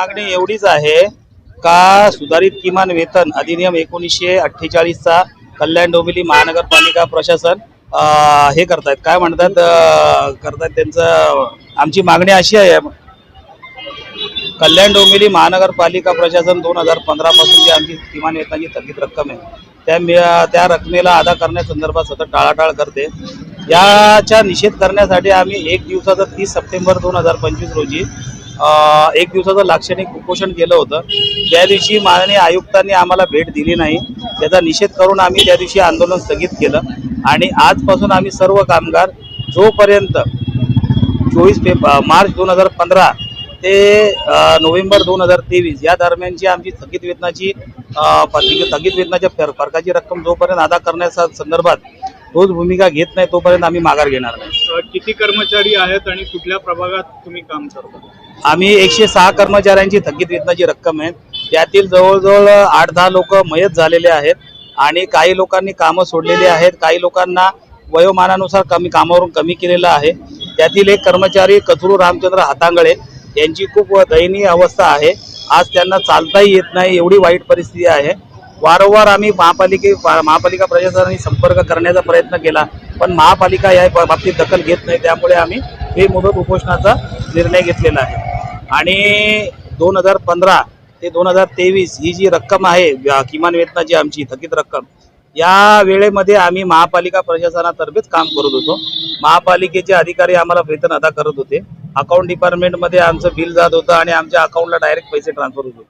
मागणी एवढीच आहे का सुधारित किमान वेतन अधिनियम एकोणीसशे अठ्ठेचाळीसचा कल्याण डोंबिवली महानगरपालिका प्रशासन हे करतायत. काय म्हणतात करतायत त्यांचं आमची मागणी अशी आहे. कल्याण डोंबिवली महानगरपालिका प्रशासन दोन हजार पंधरा पासून जी आमची किमान वेतनाची थकीत रक्कम आहे त्या त्या रकमेला अदा करण्यासंदर्भात सतत टाळाटाळ करते. याचा निषेध करण्यासाठी आम्ही एक दिवसाचा तीस सप्टेंबर दोन हजार पंचवीस रोजी एक दिवसाचं लाक्षणिक उपोषण केलं होतं. त्या दिवशी माननीय आयुक्तांनी आम्हाला भेट दिली नाही. त्याचा निषेध करून आम्ही त्या दिवशी आंदोलन स्थगित केलं. आणि आजपासून आम्ही सर्व कामगार जोपर्यंत चोवीस फेब मार्च दोन हजार पंधरा ते नोव्हेंबर दोन हजार तेवीस या दरम्यानची आमची थकीत वेतनाची थकीत वेतनाच्या फर- फरकाची रक्कम जोपर्यंत अदा करण्याच्या संदर्भात ठोस भूमिका घेत नाही तोपर्यंत आम्ही माघार घेणार नाही. किती कर्मचारी आहेत आणि कुठल्या प्रभागात तुम्ही काम करता? आम्ही एकशे सहा कर्मचाऱ्यांची थकीत वेतनाची रक्कम आहे. त्यातील जवळजवळ आठ दहा लोक मयत झालेले आहेत आणि काही लोकांनी कामं सोडलेली आहेत. काही लोकांना वयोमानानुसार कमी कामावरून कमी केलेलं आहे. त्यातील एक कर्मचारी कचरू रामचंद्र हातांगळे यांची खूप दयनीय अवस्था आहे. आज त्यांना चालताही येत नाही. एवढी वाईट परिस्थिती आहे. वारंवार आम्ही महापालिके महापालिका प्रशासनाने संपर्क करण्याचा प्रयत्न केला पण महापालिका या बाबतीत दखल घेत नाही. त्यामुळे आम्ही हे मुदत उपोषणाचा निर्णय घेतलेला आहे. आणि दोन हजार पंधरा ते दोन हजार तेवीस ही जी रक्कम आहे किमान वेतनाची आमची थकीत रक्कम या वेळेमध्ये आम्ही महापालिका प्रशासनातर्फेच काम करत होतो. महापालिकेचे अधिकारी आम्हाला वेतन अदा करत होते. अकाउंट डिपार्टमेंटमध्ये आमचं बिल जात होतं आणि आमच्या अकाउंटला डायरेक्ट पैसे ट्रान्सफर होत होते.